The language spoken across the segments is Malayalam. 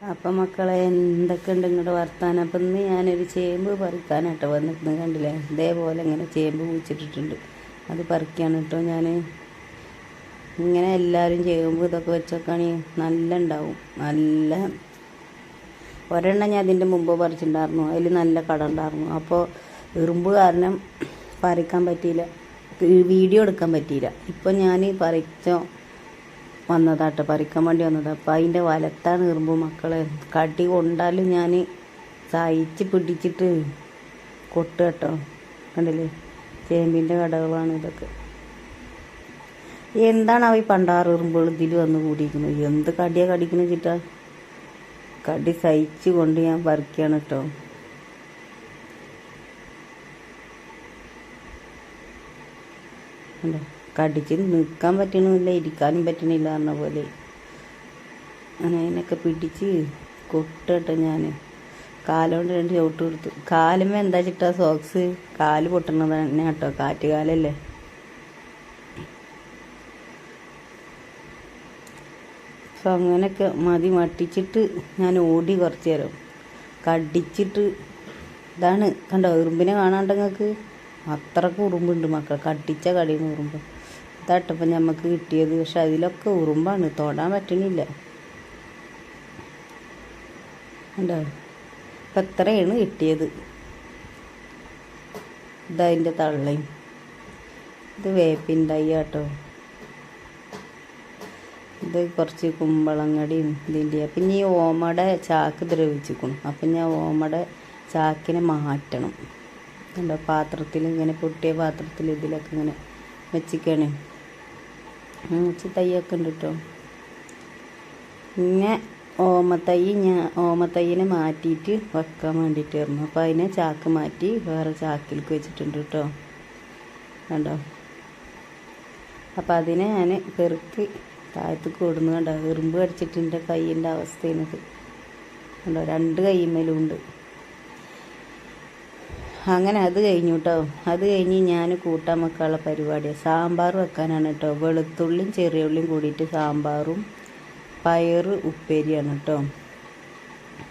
അപ്പം മക്കളെ എന്തൊക്കെ ഉണ്ട് ഇങ്ങോട്ട് വർത്താനം? അപ്പം ഇന്ന് ഞാനൊരു ചേമ്പ് പറിക്കാനാട്ടോ വന്നിട്ട് കണ്ടില്ലേ? ഇതേപോലെ ഇങ്ങനെ ചേമ്പ് കുഴിച്ചിട്ടിട്ടുണ്ട് അത് പറിക്കാണ് കേട്ടോ ഞാൻ ഇങ്ങനെ എല്ലാവരും ചേമ്പ് ഇതൊക്കെ വെച്ചൊക്കെയാണെങ്കിൽ നല്ല ഉണ്ടാവും നല്ല ഒരെണ്ണം ഞാൻ അതിന്റെ മുമ്പ് പറിച്ചിട്ടുണ്ടായിരുന്നു അതിൽ നല്ല കട ഉണ്ടായിരുന്നു അപ്പോൾ ഇറുമ്പ് കാരണം പറിക്കാൻ പറ്റിയില്ല. വീഡിയോ എടുക്കാൻ പറ്റിയില്ല. ഇപ്പം ഞാൻ പറിച്ചോ വന്നതാട്ടോ പറിക്കാൻ വേണ്ടി വന്നത്. അപ്പം അതിന്റെ വലത്താണ് ഇറുമ്പ് മക്കളെ. കടി കൊണ്ടാലും ഞാൻ സഹിച്ച് പിടിച്ചിട്ട് കൊട്ട് കേട്ടോ. കണ്ടില്ലേ? ചേമ്പിന്റെ കടകളാണ് ഇതൊക്കെ. എന്താണ് അവ ഈ പണ്ടാറ് ഇറുമ്പുകൾ ഇതിൽ വന്ന് കൂടിയിരിക്കുന്നത്? എന്ത് കടിയാണ് കടിക്കുന്നത് ചിട്ടാ? കടി സഹിച്ച് കൊണ്ട് ഞാൻ പറിക്കുകയാണ് കേട്ടോ. കണ്ടോ? കടിച്ച് നിൽക്കാൻ പറ്റണില്ല ഇരിക്കാനും പറ്റണില്ല എന്ന പോലെ. അങ്ങനെ അതിനൊക്കെ പിടിച്ച് കൊട്ടിട്ട് ഞാൻ കാലുകൊണ്ട് രണ്ട് ചവിട്ട് കൊടുത്തു. കാലുമ്പോൾ എന്താ ചിട്ടാ സോക്സ് കാൽ പൊട്ടണത് തന്നെ കേട്ടോ കാറ്റ് കാലല്ലേ അപ്പം അങ്ങനെയൊക്കെ മതി മട്ടിച്ചിട്ട് ഞാൻ ഓടി കുറച്ച് നേരം. കടിച്ചിട്ട് ഇതാണ് കണ്ടോ ഉറുമ്പിനെ കാണാണ്ട് നിങ്ങൾക്ക്? അത്രയ്ക്ക് ഉറുമ്പുണ്ട് മക്കൾ കടിച്ച കടിയുന്ന ഉറുമ്പ്. ഇതാട്ടപ്പം ഞമ്മക്ക് കിട്ടിയത്. പക്ഷെ അതിലൊക്കെ ഉറുമ്പാണ്. തൊടാൻ പറ്റണില്ല. കണ്ടോ? ഇപ്പം എത്രയാണ് കിട്ടിയത്? ഇതതിന്റെ തള്ളയും. ഇത് വേപ്പിന്റെ കേട്ടോ ഇത് കുറച്ച് കുമ്പളങ്ങടിയും ഇതിന്റെ പിന്നെ ഈ ഓമയുടെ ചാക്ക് ദ്രവിച്ചിരിക്കും അപ്പം ഞാൻ ഓമയുടെ ചാക്കിനെ മാറ്റണം. കണ്ടോ? പാത്രത്തിൽ ഇങ്ങനെ പൊട്ടിയ പാത്രത്തിൽ ഇതിലൊക്കെ ഇങ്ങനെ വെച്ചിക്കണേ വെച്ച് തൈയൊക്കെ ഉണ്ട് കേട്ടോ പിന്നെ ഓമത്തൈ ഞാൻ ഓമത്തൈനെ മാറ്റിയിട്ട് വെക്കാൻ വേണ്ടിയിട്ടായിരുന്നു അപ്പോൾ അതിനെ ചാക്ക് മാറ്റി വേറെ ചാക്കിലേക്ക് വെച്ചിട്ടുണ്ട് കേട്ടോ കണ്ടോ? അപ്പോൾ അതിനെ ഞാൻ പെറുക്കി താഴത്തേക്ക് കൊടുന്നു കണ്ടോ? എറുമ്പ് കടിച്ചിട്ടുണ്ട് എന്റെ കയ്യിന്റെ അവസ്ഥയാണിത് കണ്ടോ? രണ്ട് കൈമേലും ഉണ്ട്. അങ്ങനെ അത് കഴിഞ്ഞു കേട്ടോ അത് കഴിഞ്ഞ് ഞാൻ കൂട്ടാൻ വെക്കാനുള്ള പരിപാടിയാണ് സാമ്പാർ വെക്കാനാണ് കേട്ടോ വെളുത്തുള്ളിയും ചെറിയ ഉള്ളിയും കൂടിയിട്ട് സാമ്പാറും പയറ് ഉപ്പേരിയാണ് കേട്ടോ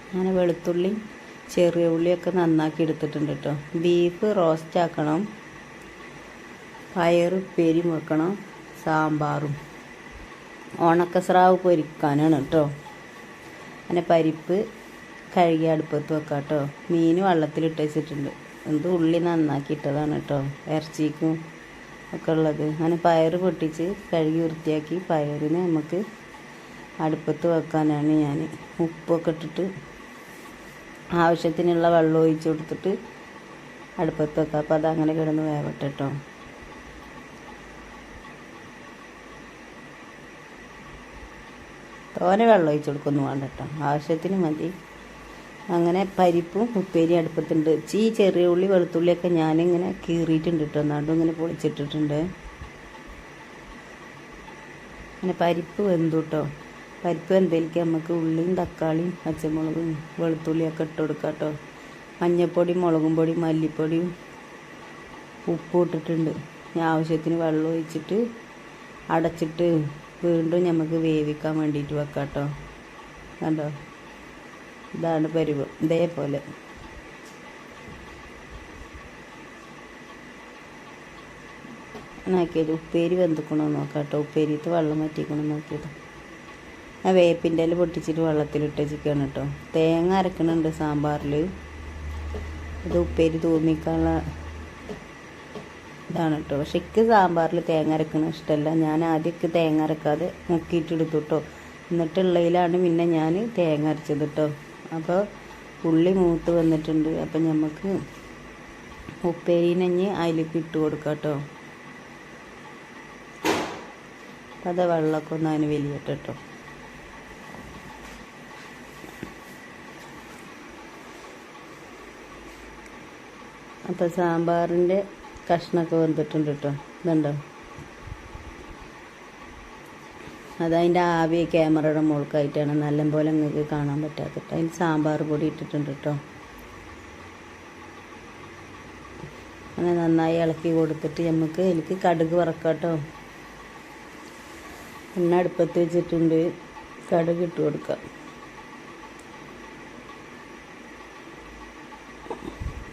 അങ്ങനെ വെളുത്തുള്ളിയും ചെറിയ ഉള്ളിയൊക്കെ നന്നാക്കി എടുത്തിട്ടുണ്ട് കേട്ടോ ബീഫ് റോസ്റ്റ് ആക്കണം. പയറ് ഉപ്പേരിയും വെക്കണം. സാമ്പാറും. ഉണക്കസ്രാവ് പൊരിക്കാനാണ് കേട്ടോ അങ്ങനെ പരിപ്പ് കഴുകി അടുപ്പത്ത് വെക്കാം കേട്ടോ മീൻ വെള്ളത്തിലിട്ട് വെച്ചിട്ടുണ്ട്. എന്ത് ഉള്ളി നന്നാക്കിയിട്ടതാണ് കേട്ടോ. ഇറച്ചിക്കും ഒക്കെ ഉള്ളത്. അങ്ങനെ പയർ പൊട്ടിച്ച് കഴുകി വൃത്തിയാക്കി പയറിന് നമുക്ക് അടുപ്പത്ത് വെക്കാനാണ് ഞാൻ. ഉപ്പൊക്കെ ഇട്ടിട്ട് ആവശ്യത്തിനുള്ള വെള്ളം ഒഴിച്ച് കൊടുത്തിട്ട് അടുപ്പത്ത് വെക്കാം. അപ്പോൾ അതങ്ങനെ കിടന്ന് വേവട്ടെ കേട്ടോ. തോനെ വെള്ളം ഒഴിച്ച് കൊടുക്കൊന്നും വേണ്ട കേട്ടോ. ആവശ്യത്തിന് മതി. അങ്ങനെ പരിപ്പും ഉപ്പേരി അടുപ്പത്തുണ്ട്. ഈ ചെറിയ ഉള്ളി വെളുത്തുള്ളിയൊക്കെ ഞാനിങ്ങനെ കീറിയിട്ടുണ്ട് കേട്ടോ എന്നാണ്ടും ഇങ്ങനെ പൊളിച്ചിട്ടിട്ടുണ്ട്. അങ്ങനെ പരിപ്പ് വെന്തു കേട്ടോ പരിപ്പ് വെന്തയിലേക്ക് നമുക്ക് ഉള്ളിയും തക്കാളിയും പച്ചമുളകും വെളുത്തുള്ളിയൊക്കെ ഇട്ട് കൊടുക്കാം കേട്ടോ മഞ്ഞൾപ്പൊടി മുളകും പൊടി മല്ലിപ്പൊടിയും ഉപ്പും ഇട്ടിട്ടുണ്ട്. ആവശ്യത്തിന് വെള്ളം ഒഴിച്ചിട്ട് അടച്ചിട്ട് വീണ്ടും നമുക്ക് വേവിക്കാൻ വേണ്ടിയിട്ട് വെക്കാം കേട്ടോ കണ്ടോ? ഇതാണ് പരുവ് ഇതേപോലെ. നോക്കിയത് ഉപ്പേരി വെന്തുക്കണോ നോക്കാം കേട്ടോ ഉപ്പേരിത്ത് വെള്ളം വറ്റിക്കണം നോക്കിയത്. ആ വേപ്പിന്റെ ഇല പൊട്ടിച്ചിട്ട് വെള്ളത്തിലിട്ട് ചിക്കാണ് കേട്ടോ. തേങ്ങ അരക്കണുണ്ട് സാമ്പാറിൽ ഇത് ഉപ്പേരി തൂമിക്കാനുള്ള ഇതാണ് കേട്ടോ. പക്ഷെ എനിക്ക് സാമ്പാറിൽ തേങ്ങ അരക്കണ ഇഷ്ടമല്ല. ഞാൻ ആദ്യമൊക്കെ തേങ്ങ അരക്കാതെ മുക്കിയിട്ടെടുത്തു കേട്ടോ. എന്നിട്ടുള്ളതിലാണ് പിന്നെ ഞാൻ തേങ്ങ അരച്ചത് കേട്ടോ. അപ്പോൾ ഉള്ളി മൂത്ത് വന്നിട്ടുണ്ട്. അപ്പം നമുക്ക് ഉപ്പേരിനഞ്ഞ് അതിലേക്ക് ഇട്ട് കൊടുക്കാം കേട്ടോ അത് വെള്ളമൊക്കെ ഒന്ന് അതിന് വലിയട്ടെ കേട്ടോ അപ്പം സാമ്പാറിന്റെ കഷ്ണമൊക്കെ വന്നിട്ടുണ്ട് കേട്ടോ ഇതുണ്ടോ? അതതിന്റെ ആവി ക്യാമറയുടെ മുകൾക്കായിട്ടാണ്. നല്ലപോലെ നിങ്ങൾക്ക് കാണാൻ പറ്റാത്തത് അതിന് സാമ്പാർ പൊടി ഇട്ടിട്ടുണ്ട് കേട്ടോ അങ്ങനെ നന്നായി ഇളക്കി കൊടുത്തിട്ട് നമുക്ക് എനിക്ക് കടുക് വറക്കാം കേട്ടോ എണ്ണ അടുപ്പത്ത് വെച്ചിട്ടുണ്ട് കടുക് ഇട്ട് കൊടുക്കാം.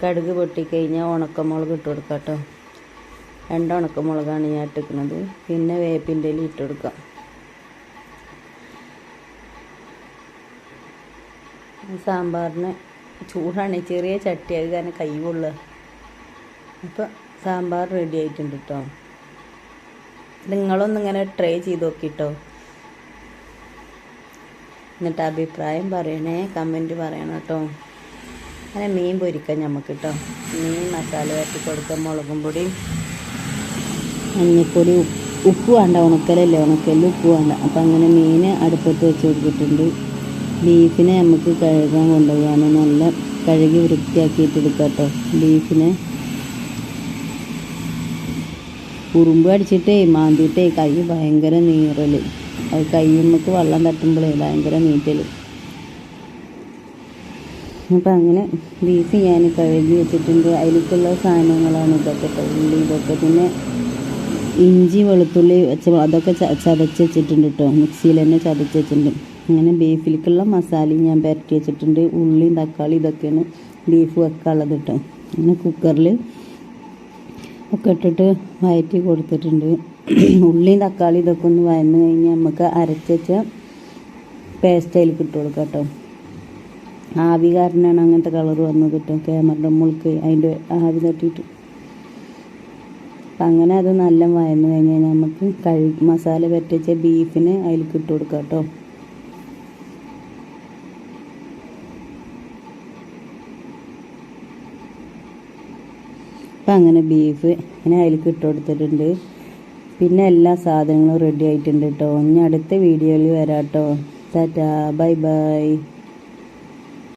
കടുക് പൊട്ടിക്കഴിഞ്ഞാൽ ഉണക്കമുളക് ഇട്ട് കൊടുക്കാം കേട്ടോ രണ്ട് ഉണക്കമുളകാണ് ഞാൻ ഇട്ടിരിക്കുന്നത് പിന്നെ വേപ്പിന്റെ ഇല ഇട്ട് കൊടുക്കാം. സാമ്പാറിന് ചൂടാണ്. ചെറിയ ചട്ടിയായി കാരണം കൈവുള്ള. അപ്പം സാമ്പാർ റെഡി ആയിട്ടുണ്ട് കേട്ടോ നിങ്ങളൊന്നിങ്ങനെ ട്രൈ ചെയ്ത് നോക്കിട്ടോ. എന്നിട്ട് അഭിപ്രായം പറയണേ കമന്റ് പറയണം കേട്ടോ അങ്ങനെ മീൻ പൊരിക്കാം നമുക്ക് കേട്ടോ മീൻ മസാല വരട്ടി കൊടുക്കാം മുളകും പൊടി. മഞ്ഞൾപ്പൊടി ഉപ്പ് ഉപ്പ് വേണ്ട ഉണക്കലല്ലേ? ഉണക്കലിൽ ഉപ്പ് വേണ്ട. അപ്പം അങ്ങനെ മീൻ അടുപ്പത്ത് വെച്ച് കൊടുത്തിട്ടുണ്ട്. ബീഫിനെ നമുക്ക് കഴുകാൻ കൊണ്ടുപോകാൻ നല്ല കഴുകി വൃത്തിയാക്കിയിട്ട് എടുക്കാം കേട്ടോ ബീഫിനെ ഉറുമ്പ് അടിച്ചിട്ടേ മാന്തിയിട്ടേ കൈ ഭയങ്കര നീറൽ അത് കയ്യുമ്മക്ക് വെള്ളം തട്ടുമ്പോഴേ ഭയങ്കര നീറ്റൽ അപ്പം അങ്ങനെ ബീഫ് ഞാൻ കഴുകി വെച്ചിട്ടുണ്ട്. അതിലേക്കുള്ള സാധനങ്ങളാണ് ഇതൊക്കെ. ഉള്ളി ഇതൊക്കെ പിന്നെ ഇഞ്ചി വെളുത്തുള്ളി വെച്ച അതൊക്കെ ചതച്ച് വെച്ചിട്ടുണ്ട് കേട്ടോ മിക്സിയിൽ തന്നെ ചതച്ച് വെച്ചിട്ടുണ്ട്. അങ്ങനെ ബീഫിലേക്കുള്ള മസാലയും ഞാൻ പുരട്ടി വെച്ചിട്ടുണ്ട്. ഉള്ളിയും തക്കാളി ഇതൊക്കെയാണ് ബീഫ് വെക്കാനുള്ളത് കേട്ടോ. അങ്ങനെ കുക്കറിൽ ഒക്കെ ഇട്ടിട്ട് വയറ്റി കൊടുത്തിട്ടുണ്ട്. ഉള്ളിയും തക്കാളി ഇതൊക്കെ ഒന്ന് വയന്ന് കഴിഞ്ഞാൽ നമുക്ക് അരച്ചുവെച്ച പേസ്റ്റ് അതിൽ കൊടുക്കാം കേട്ടോ. ആവി കാരനാണ് അങ്ങനത്തെ കളർ വന്നത് കേട്ടോ. ക്യാമറയുടെ മുൾക്ക് അതിന്റെ ആവി തട്ടിയിട്ട്. അപ്പം അങ്ങനെ അത് നല്ല വയന്ന് കഴിഞ്ഞാൽ നമുക്ക് കഴി മസാല പറ്റിച്ച ബീഫിന് അതിലേക്ക് ഇട്ട് കൊടുക്കാം കേട്ടോ. അപ്പം അങ്ങനെ ബീഫ് ഇങ്ങനെ അതിലേക്ക് ഇട്ട് കൊടുത്തിട്ടുണ്ട്. പിന്നെ എല്ലാ സാധനങ്ങളും റെഡി ആയിട്ടുണ്ട് കേട്ടോ ഇനി അടുത്ത വീഡിയോയിൽ വരാം കേട്ടോ ടാറ്റാ. Bye bye.